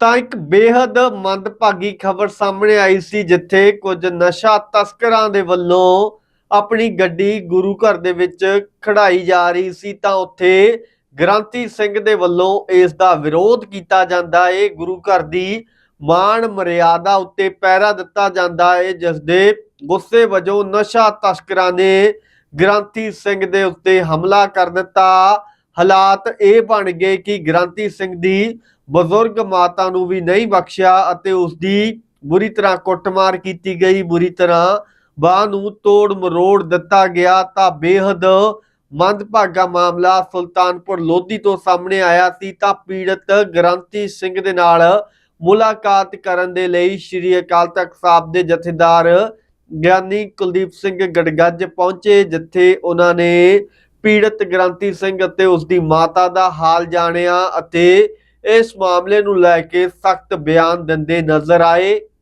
ਤਾਂ ਇੱਕ ਬੇहद ਮੰਦਭਾਗੀ ਖਬਰ ਸਾਹਮਣੇ ਆਈ ਸੀ, ਜਿੱਥੇ ਕੁਝ ਨਸ਼ਾ ਤਸਕਰਾਂ ਦੇ ਵੱਲੋਂ ਆਪਣੀ ਗੱਡੀ ਗੁਰੂ ਘਰ ਦੇ ਵਿੱਚ ਖੜਾਈ ਜਾ ਰਹੀ ਸੀ, ਤਾਂ ਉੱਥੇ ਗ੍ਰਾਂਤੀ ਸਿੰਘ ਦੇ ਵੱਲੋਂ ਇਸ ਦਾ ਵਿਰੋਧ ਕੀਤਾ ਜਾਂਦਾ ਏ ਗੁਰੂ ਘਰ ਦੀ ਮਾਣ ਮਰਿਆਦਾ ਉੱਤੇ ਪਹਿਰਾ ਦਿੱਤਾ ਜਾਂਦਾ ਏ ਜਿਸ ਦੇ ਗੁੱਸੇ ਵਜੋਂ ਨਸ਼ਾ ਤਸਕਰਾਂ ਨੇ ਗ੍ਰਾਂਤੀ ਸਿੰਘ ਦੇ ਉੱਤੇ ਹਮਲਾ ਕਰ ਦਿੱਤਾ। ਹਾਲਾਤ ਇਹ ਬਣ ਗਏ ਕਿ ਗ੍ਰਾਂਤੀ ਸਿੰਘ ਦੀ ਬਜ਼ੁਰਗ ਮਾਤਾ ਨੂੰ ਵੀ ਨਹੀਂ ਬਖਸ਼ਿਆ ਅਤੇ ਉਸ ਦੀ ਬੁਰੀ ਤਰ੍ਹਾਂ ਕੁੱਟਮਾਰ ਕੀਤੀ ਗਈ, ਬੁਰੀ ਤਰ੍ਹਾਂ ਬਾਹ ਨੂੰ ਤੋੜ ਮਰੋੜ ਦਿੱਤਾ ਗਿਆ ਤਾਂ ਬੇਹੱਦ ਮੰਦਭਾਗਾ ਮਾਮਲਾ ਸੁਲਤਾਨਪੁਰ ਲੋਧੀ ਤੋਂ ਸਾਹਮਣੇ ਆਇਆ ਸੀ ਤਾਂ ਪੀੜਤ ਗ੍ਰਾਂਤੀ ਸਿੰਘ ਦੇ ਨਾਲ ਮੁਲਾਕਾਤ ਕਰਨ ਦੇ ਲਈ ਸ਼੍ਰੀ ਅਕਾਲ ਤਖਤ ਸਾਹਿਬ ਦੇ ਜਥੇਦਾਰ ਗਿਆਨੀ ਕੁਲਦੀਪ ਸਿੰਘ ਗੜਗੱਜ ਪਹੁੰਚੇ, ਜਿੱਥੇ ਉਹਨਾਂ ਨੇ ਪੀੜਤ ਗ੍ਰਾਂਤੀ ਸਿੰਘ ਅਤੇ ਉਸ ਦੀ ਮਾਤਾ ਦਾ ਹਾਲ ਜਾਣਿਆ ਅਤੇ ਇਸ ਮਾਮਲੇ ਨੂੰ ਲੈ ਕੇ ਸਖਤ ਬਿਆਨ ਦਿੰਦੇ ਨਜ਼ਰ ਆਏ।